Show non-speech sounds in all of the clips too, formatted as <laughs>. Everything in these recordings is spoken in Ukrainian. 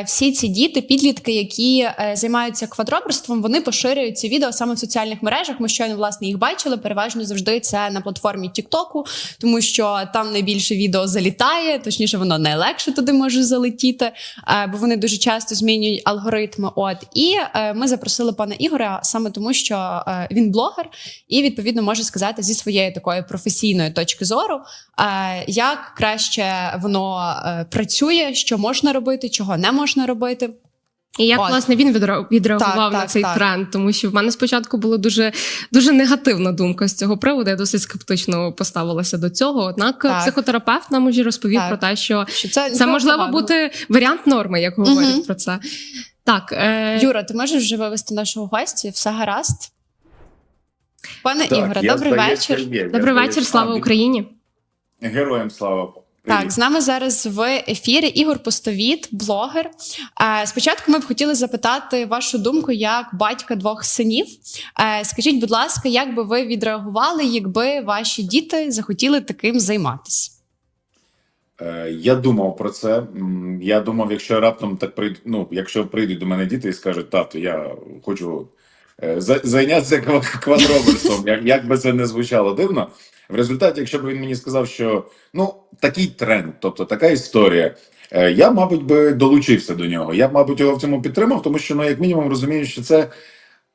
е, всі ці діти, підлітки, які е, займаються квадроберством, вони поширюють ці відео саме в соціальних мережах. Ми щойно власне їх бачили. Переважно завжди це на платформі Тіктоку, тому що там найбільше відео залітає, точніше, воно найлегше туди може залетіти, е, бо вони дуже часто змінюють алгоритми. От і ми запросили пана Ігоря саме тому, що він блогер і відповідно може сказати зі своєї такої професійної точки зору, як краще воно працює, що можна робити, чого не можна робити. І як От. власне він відреагував Так, на так, цей так. тренд, тому що в мене спочатку була дуже дуже негативна думка з цього приводу. Я досить скептично поставилася до цього. Однак Так. психотерапевт нам уже розповів Так. про те, що Що це, це можливо поганого. бути варіант норми, як говорять Мгм. про це. Так, е, Юра, ти можеш вже вивести нашого гостя? Все гаразд? Пане Так, Ігоре, добрий вечір. є. Добрий вечір, слава Україні. Героям слава. Так, з нами зараз в ефірі Ігор Постовіт, блогер. Е, Спочатку ми б хотіли запитати вашу думку як батька двох синів. Е, Скажіть, будь ласка, як би ви відреагували, якби ваші діти захотіли таким займатися? Е, Я думав про це. Я думав, якщо раптом так прийдуть, ну, якщо прийдуть до мене діти і скажуть, тату, я хочу зайнятися ква- квадроберством, як би це не звучало дивно. В результаті, якщо б він мені сказав, що ну такий тренд, тобто така історія, е, я, мабуть, би долучився до нього. Я б, мабуть, його в цьому підтримав, тому що ну, як мінімум, розумію, що це,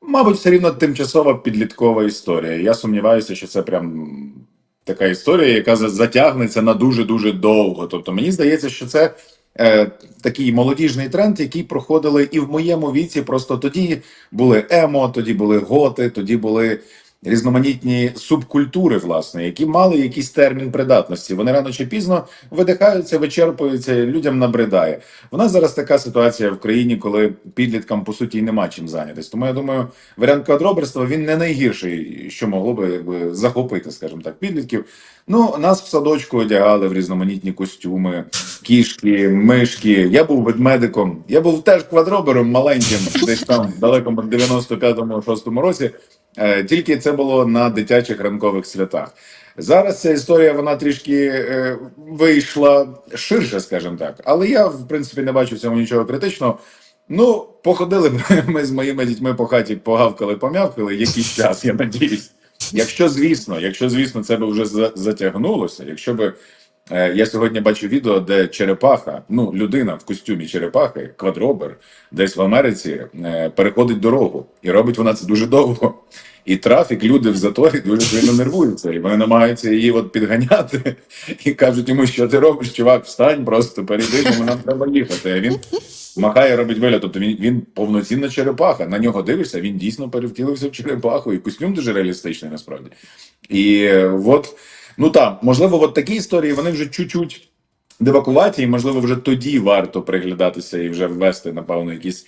мабуть, все рівно тимчасова підліткова історія. Я сумніваюся, що це прям така історія, яка затягнеться на дуже дуже довго. Тобто, мені здається, що це е, такий молодіжний тренд, який проходили і в моєму віці. Просто тоді були емо, тоді були готи, тоді були. Різноманітні субкультури, власне, які мали якийсь термін придатності. Вони рано чи пізно видихаються, вичерпуються, людям набридає. В нас зараз така ситуація в країні, коли підліткам по суті нема чим зайнятися. Тому я думаю, варіант квадроберства він не найгірший, що могло би якби захопити, скажімо так, підлітків. Ну, нас в садочку одягали в різноманітні костюми, кішки, мишки. Я був ведмедиком. Я був теж квадробером маленьким, десь там в далекому 95-му 6-му році. Е, Тільки це було на дитячих ранкових святах. Зараз ця історія вона трішки е, вийшла ширше, скажімо так. Але я, в принципі, не бачу в цьому нічого критичного. Ну, походили <laughs> ми з моїми дітьми по хаті, погавкали, помявкали якийсь час, я надіюсь. <laughs> Якщо звісно, якщо звісно, це би вже за- затягнулося, якщо би е, я сьогодні бачу відео, де черепаха, ну людина в костюмі черепахи, квадробер, десь в Америці е, переходить дорогу, і робить вона це дуже довго. І трафік, люди в заторі дуже сильно нервуються, і вони намагаються її от підганяти і кажуть йому, що ти робиш, чувак, встань, просто перейди, бо нам треба їхати. А він махає, робить вигляд. Тобто він, він повноцінна черепаха. На нього дивишся, він дійсно перевтілився в черепаху, і костюм дуже реалістичний насправді. І от, ну так, можливо, от такі історії вони вже чуть-чуть дивакуваті, і можливо, вже тоді варто приглядатися і вже ввести, напевно, якісь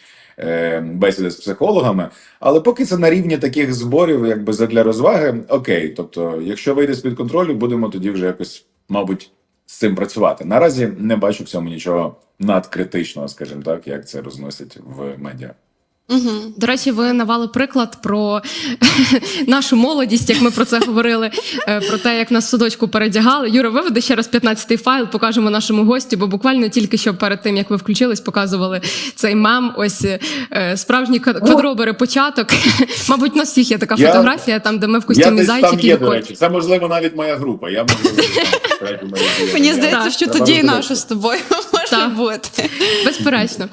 бесіди з психологами. Але поки це на рівні таких зборів, якби задля розваги, окей. Тобто, якщо вийде з під контролю, будемо тоді вже якось, мабуть, з цим працювати. Наразі не бачу в цьому нічого надкритичного, скажімо так, як це розносять в медіа. Угу. До речі, ви навали приклад про <laughs> нашу молодість, як ми про це говорили, е, про те, як нас в садочку передягали. Юра, виведи ще раз 15-й файл, покажемо нашому гостю, бо буквально тільки що перед тим, як ви включились, показували цей мем. Ось е, справжні ква- квадробери початок. <laughs> Мабуть, у нас всіх є така Я- фотографія, там, де ми в Я костюмі там зайчики є, до речі. Це можливо навіть моя група. Я можливо <laughs> там. Мені здається, що тоді і наша з тобою може Так. бути. Безперечно,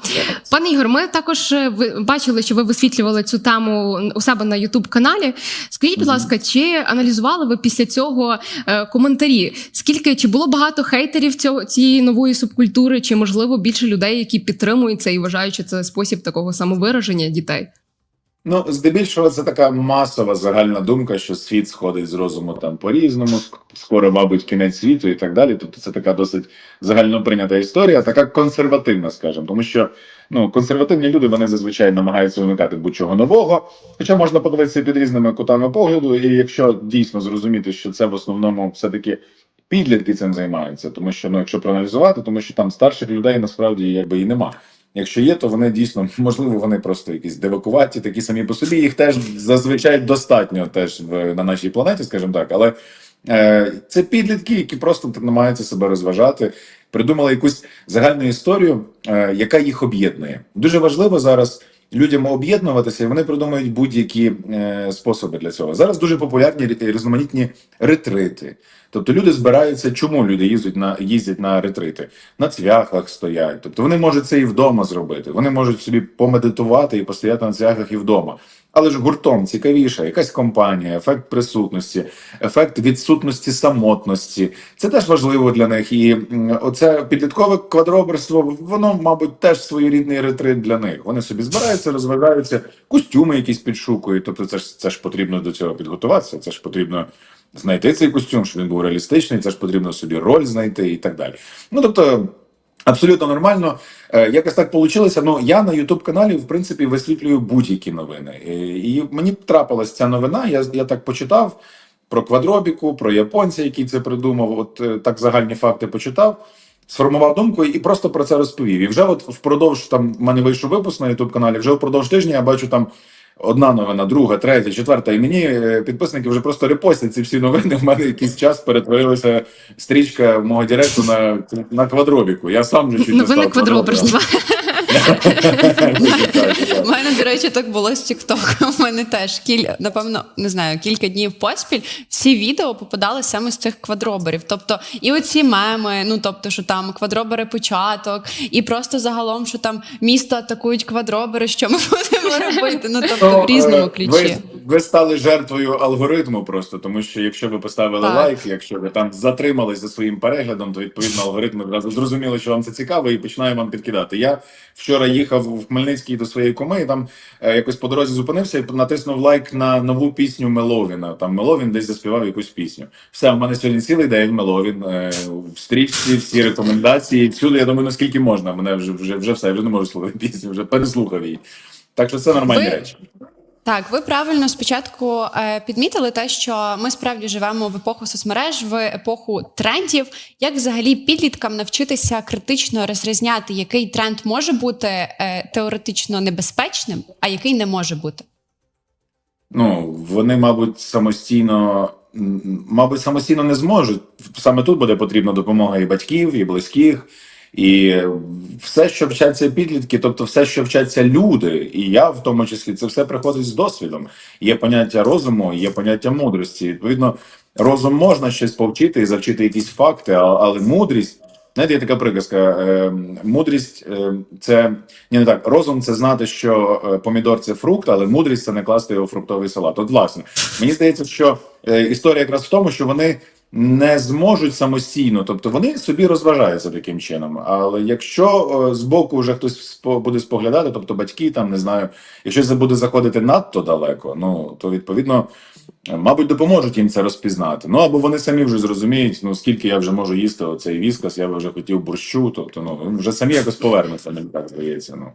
пане Ігор, ми також е, ви- бачили, що ви висвітлювали цю тему у себе на Ютуб каналі. Скажіть, будь ласка, чи аналізували ви після цього е, коментарі? Скільки чи було багато хейтерів цього цієї нової субкультури, чи можливо більше людей, які підтримують це і вважають, що це спосіб такого самовираження дітей? Ну, здебільшого, це така масова загальна думка, що світ сходить з розуму там по-різному, скоро, мабуть, кінець світу і так далі. Тобто це така досить загально прийнята історія, така консервативна, скажімо, тому що ну, консервативні люди вони зазвичай намагаються уникати будь-чого нового. Хоча можна подивитися під різними кутами погляду, і якщо дійсно зрозуміти, що це в основному все-таки підлітки цим займаються, тому що ну, якщо проаналізувати, тому що там старших людей насправді якби і нема. Якщо є, то вони дійсно <laughs> можливо вони просто якісь девакуваті, такі самі по собі. Їх теж зазвичай достатньо теж на нашій планеті, скажімо так. Але е, це підлітки, які просто намагаються себе розважати. придумали якусь загальну історію, е, яка їх об'єднує. Дуже важливо зараз людям об'єднуватися, і вони придумують будь-які е, способи для цього. Зараз дуже популярні різноманітні ретрити. Тобто люди збираються. Чому люди їздять на їздять на ретрити? На цвяхах стоять. Тобто вони можуть це і вдома зробити. Вони можуть собі помедитувати і постояти на цвяхах і вдома. Але ж гуртом цікавіше, якась компанія, ефект присутності, ефект відсутності самотності. Це теж важливо для них. І оце підліткове квадроберство, воно, мабуть, теж своєрідний ретрит для них. Вони собі збираються, розвиваються, костюми якісь підшукують. Тобто, це ж це ж потрібно до цього підготуватися. Це ж потрібно знайти цей костюм, щоб він був реалістичний. Це ж потрібно собі роль знайти і так далі. Ну тобто. Абсолютно нормально. Е, Якось так вийшло. Ну я на Ютуб каналі в принципі висвітлюю будь-які новини. Е, І мені трапилась ця новина. Я, я так почитав про квадробіку, про японця, який це придумав. От е, так загальні факти почитав, сформував думку і просто про це розповів. І вже от впродовж там в мене вийшов випуск на Ютуб каналі. Вже впродовж тижня я бачу там. Одна новина, друга, третя, четверта, і мені е, підписники вже просто репостять ці всі новини. <laughs> В мене якийсь час перетворилася стрічка мого директу на, на квадробіку. Я сам же чуть не Новини став квадроберства. У мене, до речі, так було з Тіктоком. У мене теж кіль, напевно, не знаю, кілька днів поспіль всі відео попадали саме з цих квадроберів. Тобто, і оці меми, ну тобто, що там квадробери початок, і просто загалом, що там місто атакують квадробери, що ми <laughs> будемо робити. Ну тобто в різному е, ключі. Ви, стали жертвою алгоритму просто, тому що якщо ви поставили Так. лайк, якщо ви там затримались за своїм переглядом, то відповідно алгоритми одразу зрозуміли, що вам це цікаво, і починає вам підкидати. Я вчора їхав в Хмельницький до своєї коми, і там е, якось по дорозі зупинився і натиснув лайк на нову пісню Меловіна. Там Меловін десь заспівав якусь пісню. Все, в мене сьогодні цілий день Меловін е, в стрічці, всі рекомендації. Всюди я думаю, наскільки можна. Мене вже вже вже все, я вже не можу слухати пісню, вже переслухав її. Так що це нормальні Ви- речі. Так, ви правильно спочатку е, підмітили те, що ми справді живемо в епоху соцмереж, в епоху трендів. Як взагалі підліткам навчитися критично розрізняти, який тренд може бути е, теоретично небезпечним, а який не може бути? Ну, вони, мабуть, самостійно, мабуть, самостійно не зможуть. Саме тут буде потрібна допомога і батьків, і близьких, і все, що вчаться підлітки, тобто все, що вчаться люди, і я в тому числі, це все приходить з досвідом. Є поняття розуму, є поняття мудрості. Відповідно, розум можна щось повчити і завчити якісь факти, але мудрість. Знаєте, є така приказка: е, мудрість е, це ні, не так. Розум це знати, що е, помідор це фрукт, але мудрість це не класти його в фруктовий салат. От, власне, мені здається, що е, історія якраз в тому, що вони не зможуть самостійно, тобто вони собі розважаються таким чином. Але якщо е, збоку вже хтось буде споглядати, тобто батьки там не знаю, якщо це буде заходити надто далеко, ну то відповідно. Мабуть, допоможуть їм це розпізнати. Ну або вони самі вже зрозуміють, ну скільки я вже можу їсти оцей віскас, я би вже хотів борщу. Тобто, ну вже самі якось повернуться, мені так здається. Ну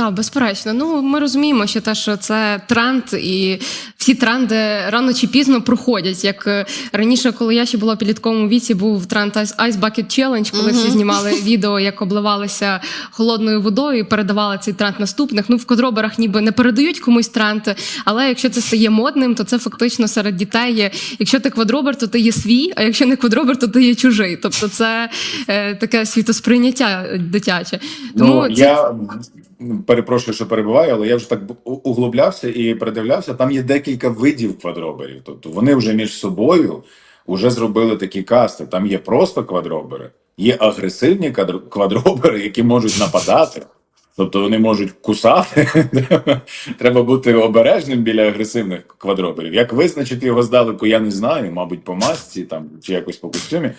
Так, безперечно. Ну ми розуміємо, що те, що це тренд, і всі тренди рано чи пізно проходять. Як е, раніше, коли я ще була в підлітковому віці, був тренд Ice Bucket Challenge, коли всі знімали <laughs> відео, як обливалися холодною водою і передавали цей тренд наступних. Ну в квадроберах ніби не передають комусь тренд, але якщо це стає модним, то це фактично серед дітей є. Якщо ти квадробер, то ти є свій, а якщо не квадробер, то ти є чужий. Тобто, це е, таке світосприйняття дитяче. Тому ну це я перепрошую, що перебуваю, але я вже так углублявся і придивлявся. Там є декілька видів квадроберів. Тобто вони вже між собою вже зробили такі касти. Там є просто квадробери, є агресивні квадробери, які можуть нападати. Тобто вони можуть кусати. <laughs> Треба бути обережним біля агресивних квадроберів. Як визначити його здалеку, я не знаю. Мабуть, по масці там чи якось по костюмі.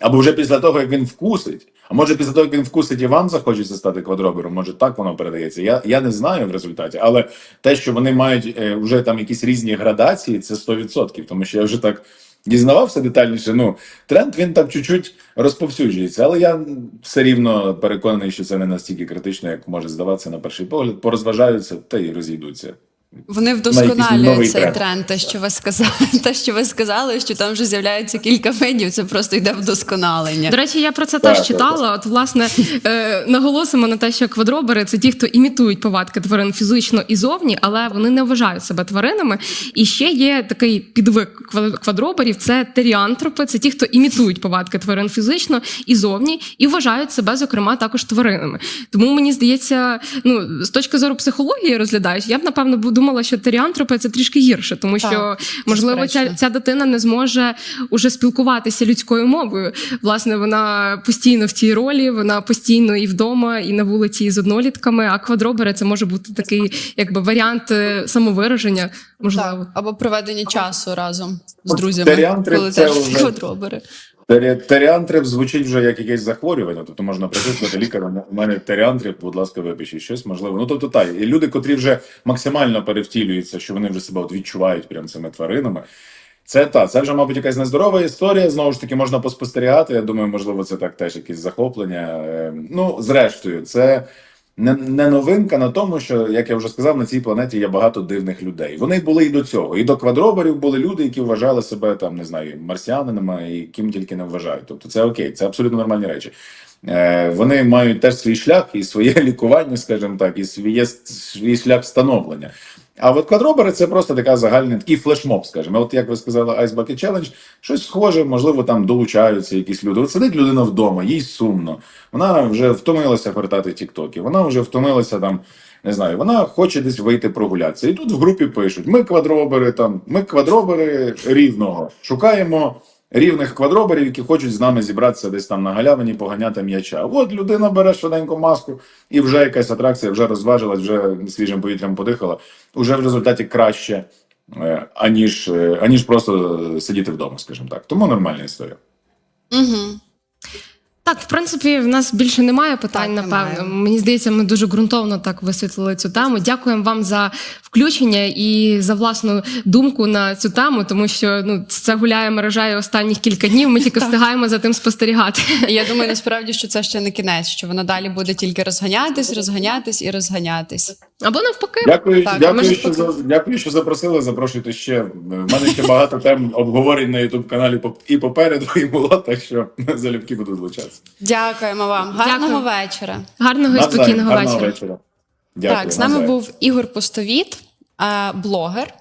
Або вже після того, як він вкусить. А може, після того, як він вкусить, і вам захочеться стати квадробером, може так воно передається. Я, я не знаю в результаті, але те, що вони мають е, вже там якісь різні градації, це 100%, тому що я вже так дізнавався детальніше. Ну, тренд він там чуть-чуть розповсюджується, але я все рівно переконаний, що це не настільки критично, як може здаватися на перший погляд. Порозважаються та й розійдуться. Вони вдосконалюють цей тренд. тренд. Те, що ви сказали, <laughs> те, що ви сказали, що там вже з'являється кілька медіа, це просто йде вдосконалення. До речі, я про це Так, теж так, читала. От, власне, е, наголосимо на те, що квадробери це ті, хто імітують повадки тварин фізично і зовні, але вони не вважають себе тваринами. І ще є такий підвик ква- квадроберів: це теріантропи, це ті, хто імітують повадки тварин фізично і зовні, і вважають себе, зокрема, також тваринами. Тому мені здається, ну з точки зору психології розглядаєш, я б напевно бу- думала, що теріантропи це трішки гірше, тому що можливо ця, ця дитина не зможе уже спілкуватися людською мовою. Власне, вона постійно в цій ролі, вона постійно і вдома, і на вулиці і з однолітками. А квадробери це може бути такий, якби варіант е, самовираження. Можливо, Так, або проведення часу разом з друзями, коли це вже- квадробери. Тері- звучить вже як якесь захворювання. Тобто можна прийти сказати лікарю, у мене теріантрив, будь ласка, випишіть щось можливо. Ну тобто так, і люди, котрі вже максимально перевтілюються, що вони вже себе от відчувають прям цими тваринами. Це та це вже, мабуть, якась нездорова історія. Знову ж таки, можна поспостерігати. Я думаю, можливо, це так теж якесь захоплення. Е, Ну, зрештою, це не, не новинка на тому, що, як я вже сказав, на цій планеті є багато дивних людей. Вони були і до цього. І до квадроберів були люди, які вважали себе там, не знаю, марсіанинами і ким тільки не вважають. Тобто це окей, це абсолютно нормальні речі. Е, вони мають теж свій шлях і своє <laughs> лікування, скажімо так, і свій, свій шлях становлення. А от квадробери це просто така загальний такий флешмоб, скажімо. От як ви сказали, Ice Bucket Challenge, щось схоже, можливо, там долучаються якісь люди. От сидить людина вдома, їй сумно. Вона вже втомилася гортати тіктоки, вона вже втомилася там. Не знаю, вона хоче десь вийти прогулятися. І тут в групі пишуть: ми квадробери, там, ми квадробери рівного. Шукаємо рівних квадроберів, які хочуть з нами зібратися десь там на галявині, поганяти м'яча. От людина бере швиденько маску, і вже якась атракція, вже розважилась, вже свіжим повітрям подихала. Уже в результаті краще, е, аніж, е, аніж просто сидіти вдома, скажімо так. Тому нормальна історія. Угу. Так, в принципі, в нас більше немає питань, Так, напевно. немає. Мені здається, ми дуже ґрунтовно так висвітлили цю тему. Дякуємо вам за включення і за власну думку на цю тему, тому що ну це гуляє мережа і останніх кілька днів. Ми тільки <laughs> встигаємо за тим спостерігати. І я думаю, насправді, що це ще не кінець, що воно далі буде тільки розганятись, розганятись і розганятись. Або навпаки, Дякую, Так, дякую, може, що за, дякую, що запросили. Запрошуйте ще. В мене ще багато тем обговорень на youtube каналі поп- і попереду, і було, так що залюбки буду злучатися. Дякуємо вам. Гарного Дякую. вечора. гарного і спокійного гарного вечора. вечора. Дякую, так, з нами навзаєм. був Ігор Постовіт, блогер,